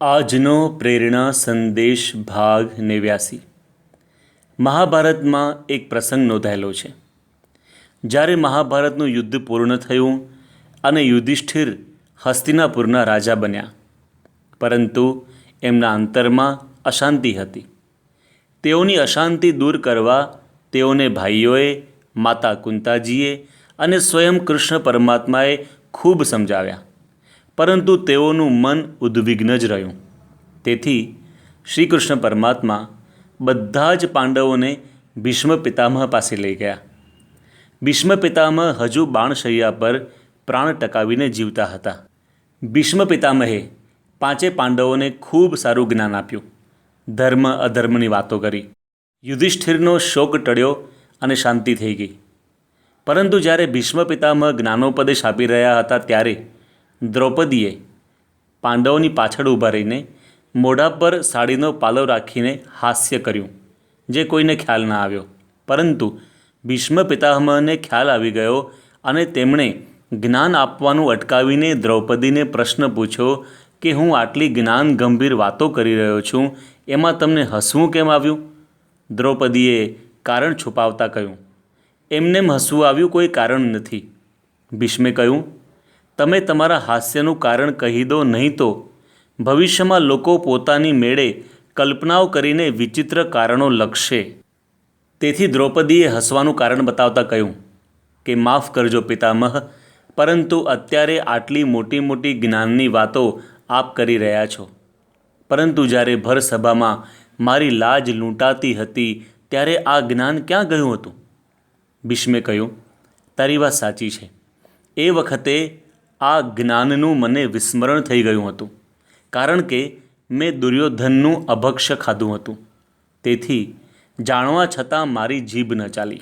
આજનો પ્રેરણા સંદેશ ભાગ નેવ્યાસી. મહાભારતમાં એક પ્રસંગ નોંધાયેલો છે. જ્યારે મહાભારતનું યુદ્ધ પૂર્ણ થયું અને યુધિષ્ઠિર હસ્તિનાપુરના રાજા બન્યા, પરંતુ એમના અંતરમાં અશાંતિ હતી. તેઓની અશાંતિ દૂર કરવા તેઓને ભાઈઓએ, માતા કુંતાજીએ અને સ્વયં કૃષ્ણ પરમાત્માએ ખૂબ સમજાવ્યા. પરંતુ તેઓનું મન ઉદ્વિગ્ન જ રહ્યું. તેથી શ્રી કૃષ્ણ પરમાત્મા બધા જ પાંડવોને ભીષ્મ પિતામહ પાસે લઈ ગયા. ભીષ્મ પિતામહ હજુ બાણશૈયા પર પ્રાણ ટકાવીને જીવતા હતા. ભીષ્મ પિતામહે પાંચે પાંડવોને ખૂબ સારું જ્ઞાન આપ્યું. ધર્મ અધર્મની વાતો કરી. યુધિષ્ઠિરનો શોક ટળ્યો અને શાંતિ થઈ ગઈ. પરંતુ જ્યારે ભીષ્મ પિતામહ જ્ઞાનોપદેશ આપી રહ્યા હતા ત્યારે દ્રૌપદીએ પાંડવોની પાછળ ઊભા રહીને મોઢા પર સાડીનો પાલવ રાખીને હાસ્ય કર્યું, જે કોઈને ખ્યાલ ના આવ્યો. પરંતુ ભીષ્મ પિતામહને ખ્યાલ આવી ગયો અને તેમણે જ્ઞાન આપવાનું અટકાવીને દ્રૌપદીને પ્રશ્ન પૂછ્યો કે, હું આટલી જ્ઞાન ગંભીર વાતો કરી રહ્યો છું, એમાં તમને હસવું કેમ આવ્યું? દ્રૌપદીએ કારણ છુપાવતા કહ્યું એમનેમ હસવું આવ્યું કોઈ કારણ નથી. ભીષ્મે કહ્યું તમે તમારા હાસ્યનું કારણ કહી દો નહીં તો. ભવિષ્યમાં લોકો પોતાની મેળે કલ્પનાઓ કરીને વિચિત્ર કારણો લખશે. તેથી દ્રૌપદીએ હસવાનું કારણ બતાવતા કહ્યું કે, માફ કરજો પિતામહ, પરંતુ અત્યારે આટલી મોટી મોટી જ્ઞાનની વાતો આપ કરી રહ્યા છો. પરંતુ જ્યારે ભરસભામાં મારી લાજ લૂંટાતી હતી, ત્યારે આ જ્ઞાન ક્યાં ગયું હતું? ભીષ્મે કહ્યું, તારી વાત સાચી છે. એ વખતે આ જ્ઞાનનું મને વિસ્મરણ થઈ ગયું હતું. કારણ કે મેં દુર્યોધનનું અભક્ષ્ય ખાધું હતું. તેથી જાણવા છતાં મારી જીભ ન ચાલી.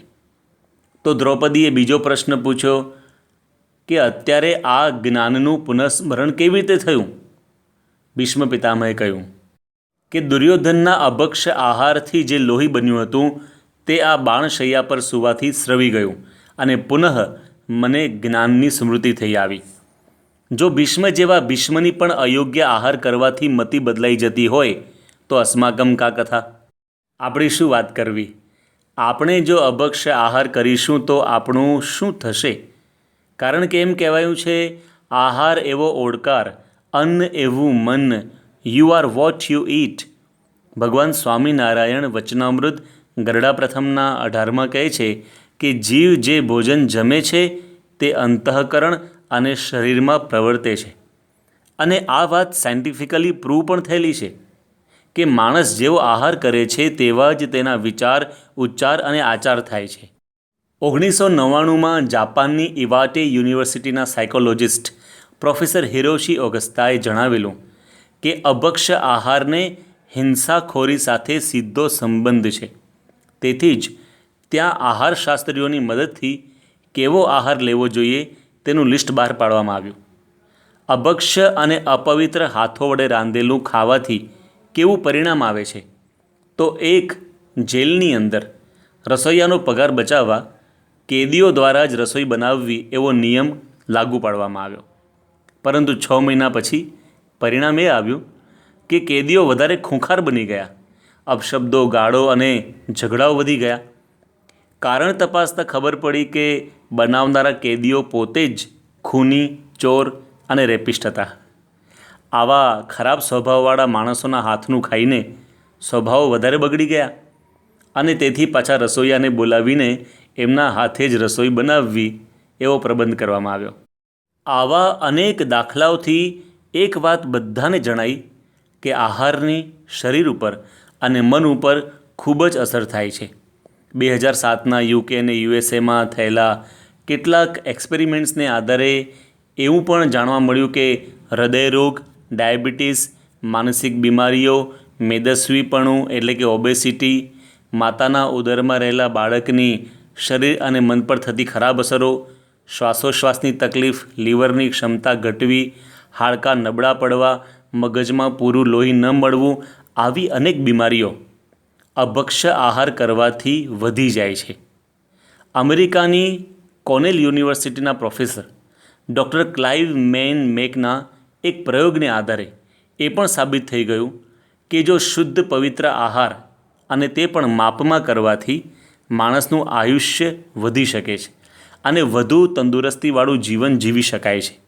તો દ્રૌપદીએ બીજો પ્રશ્ન પૂછ્યો કે અત્યારે આ જ્ઞાનનું પુનઃસ્મરણ કેવી રીતે થયું? ભીષ્મ પિતામહે કહ્યું કે દુર્યોધનના અભક્ષ્ય આહારથી જે લોહી બન્યું હતું, તે આ બાણશૈયા પર સુવાથી સ્રવી ગયું અને પુનઃ મને જ્ઞાનની સ્મૃતિ થઈ આવી. જો ભીષ્મ જેવા ભીષ્મની પણ અયોગ્ય આહાર કરવાથી મતિ બદલાઈ જતી હોય, તો અસ્માકમ કા કથા? આપણી શું વાત કરવી? આપણે જો અભક્ષ્ય આહાર કરીશું તો આપણું શું થશે? કારણ કે એમ કહેવાયું છે, આહાર એવો ઓડકાર, અન્ન એવું મન you are what you eat ભગવાન સ્વામિનારાયણ વચનામૃત ગરડા પ્રથમના અઢારમાં કહે છે કે જીવ જે ભોજન જમે છે, તે અંતઃકરણ અને શરીરમાં પ્રવર્તે છે. અને આ વાત સાયન્ટિફિકલી પ્રૂવ પણ થયેલી છે કે માણસ જેવો આહાર કરે છે તેવા જ તેના વિચાર, ઉચ્ચાર અને આચાર થાય છે. ઓગણીસો નવ્વાણુંમાં જાપાનની ઇવાટે યુનિવર્સિટીના સાયકોલોજિસ્ટ પ્રોફેસર હિરોશી ઓગસ્તાએ જણાવેલું કે અભક્ષ આહારને હિંસાખોરી સાથે સીધો સંબંધ છે. તેથી જ ત્યાં આહારશાસ્ત્રીઓની મદદથી કેવો આહાર લેવો જોઈએ તેનું લિસ્ટ બહાર પાડવામાં આવ્યું. અભક્ષ્ય અને અપવિત્ર હાથો વડે રાંધેલું ખાવાથી કેવું પરિણામ આવે છે? તો એક, જેલની અંદર રસોઈયાનો પગાર બચાવવા કેદીઓ દ્વારા જ રસોઈ બનાવવી એવો નિયમ લાગુ પાડવામાં આવ્યો. પરંતુ છ મહિના પછી પરિણામ એ આવ્યું કે કેદીઓ વધારે ખૂંખાર બની ગયા. અપશબ્દો, ગાળો અને ઝઘડાઓ વધી ગયા. કારણ તપાસતા ખબર પડી કે બનાવનારા કેદીઓ પોતે જ ખૂની, ચોર અને રેપિસ્ટ હતા. આવા ખરાબ સ્વભાવવાળા માણસોના હાથનું ખાઈને સ્વભાવ વધારે બગડી ગયા અને તેથી પાછા રસોઈયાને બોલાવીને એમના હાથે જ રસોઈ બનાવવી એવો પ્રબંધ કરવામાં આવ્યો. આવા અનેક દાખલાઓથી એક વાત બધાને જણાઈ કે આહારની શરીર ઉપર અને મન ઉપર ખૂબ જ અસર થાય છે. બે હજાર સાતના યુકે અને યુએસએમાં થયેલા કેટલાક એક્સપેરિમેન્ટ્સને આધારે એવું પણ જાણવા મળ્યું કે હૃદયરોગ ડાયાબિટીસ, માનસિક બીમારીઓ, મેદસ્વીપણું એટલે કે ઓબેસિટી, માતાના ઉદરમાં રહેલા બાળકની શરીર અને મન પર થતી ખરાબ અસરો, શ્વાસોશ્વાસની તકલીફ, લીવરની ક્ષમતા ઘટવી, હાડકાં નબળા પડવા, મગજમાં પૂરું લોહી ન મળવું, આવી અનેક બીમારીઓ. અભક્ષ્ય આહાર કરવાથી વધી જાય છે. અમેરિકાની કોનેલ યુનિવર્સિટીના પ્રોફેસર ડૉક્ટર ક્લાઇવ મેન મેકના એક પ્રયોગને આધારે એ પણ સાબિત થઈ ગયું કે જો શુદ્ધ પવિત્ર આહાર અને તે પણ માપમાં કરવાથી માણસનું આયુષ્ય વધી શકે છે અને વધુ તંદુરસ્તીવાળું જીવન જીવી શકાય છે.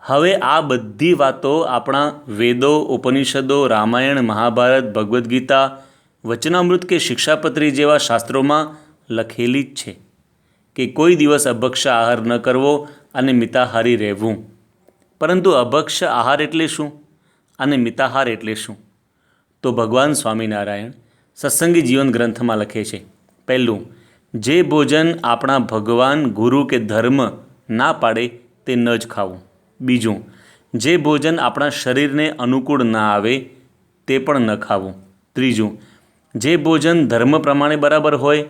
હવે આ બધી વાતો આપણા વેદો, ઉપનિષદો, રામાયણ, મહાભારત, ભગવદ્ ગીતા વચનામૃત કે શિક્ષાપત્રી જેવા શાસ્ત્રોમાં લખેલી જ છે કે કોઈ દિવસ અભક્ષ આહાર ન કરવો અને મિતાહારી રહેવું. પરંતુ અભક્ષ આહાર એટલે શું? અને મિતાહાર એટલે શું? તો ભગવાન સ્વામિનારાયણ સત્સંગી જીવન ગ્રંથમાં લખે છે, પહેલું, જે ભોજન આપણા ભગવાન, ગુરુ કે ધર્મ ના પાડે તે ન જ ખાવું. બીજું, જે ભોજન આપણા શરીરને અનુકૂળ ના આવે તે પણ ન ખાવું. ત્રીજું જે ભોજન ધર્મ પ્રમાણે બરાબર હોય,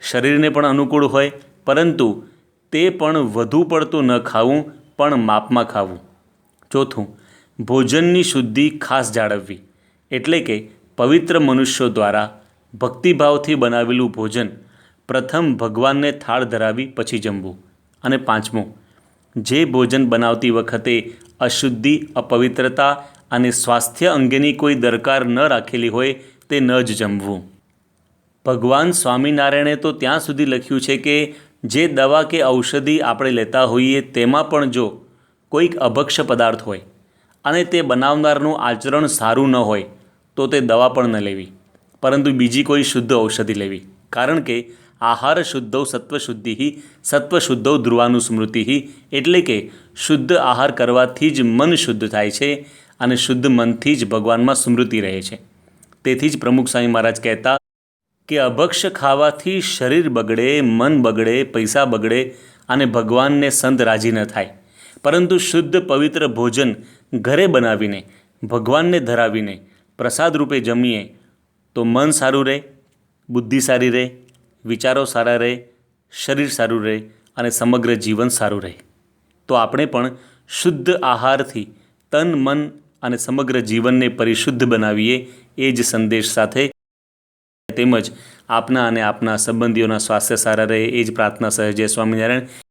શરીરને પણ અનુકૂળ હોય, પરંતુ તે પણ વધુ પડતું ન ખાવું, પણ માપમાં ખાવું. ચોથું, ભોજનની શુદ્ધિ ખાસ જાળવવી. એટલે કે પવિત્ર મનુષ્યો દ્વારા ભક્તિભાવથી બનાવેલું ભોજન પ્રથમ ભગવાનને થાળ ધરાવી પછી જમવું. અને પાંચમું, જે ભોજન બનાવતી વખતે અશુદ્ધિ, અપવિત્રતા અને સ્વાસ્થ્ય અંગેની કોઈ દરકાર ન રાખેલી હોય તે ન જ જમવું. ભગવાન સ્વામિનારાયણે તો ત્યાં સુધી લખ્યું છે કે, જે દવા કે ઔષધિ આપણે લેતા હોઈએ તેમાં પણ જો કોઈક અભક્ષ પદાર્થ હોય અને તે બનાવનારનું આચરણ સારું ન હોય, તો તે દવા પણ ન લેવી. પરંતુ બીજી કોઈ શુદ્ધ ઔષધિ લેવી. કારણ કે આહાર શુદ્ધૌ સત્વશુદ્ધિ સત્વશુદ્ધૌ ધ્રુવાનું સ્મૃતિ એટલે કે શુદ્ધ આહાર કરવાથી જ મન શુદ્ધ થાય છે અને શુદ્ધ મનથી જ ભગવાનમાં સ્મૃતિ રહે છે. તેથી જ પ્રમુખ સ્વામી મહારાજ કહેતા કે અભક્ષ ખાવાથી શરીર બગડે, મન બગડે, પૈસા બગડે અને ભગવાનને સંત રાજી ન થાય. પરંતુ શુદ્ધ પવિત્ર ભોજન ઘરે બનાવીને, ભગવાનને ધરાવીને પ્રસાદ રૂપે જમીએ તો મન સારું રહે, બુદ્ધિ સારી રહે, વિચારો સારા રહે, શરીર સારું રહે અને સમગ્ર જીવન સારું રહે. તો આપણે પણ શુદ્ધ આહારથી તન, મન અને સમગ્ર જીવનને પરિશુદ્ધ બનાવીએ એ જ સંદેશ સાથે તેમજ આપના અને આપના સંબંધીઓના સ્વાસ્થ્ય સારા રહે એ જ પ્રાર્થના સહજે સ્વામિનારાયણ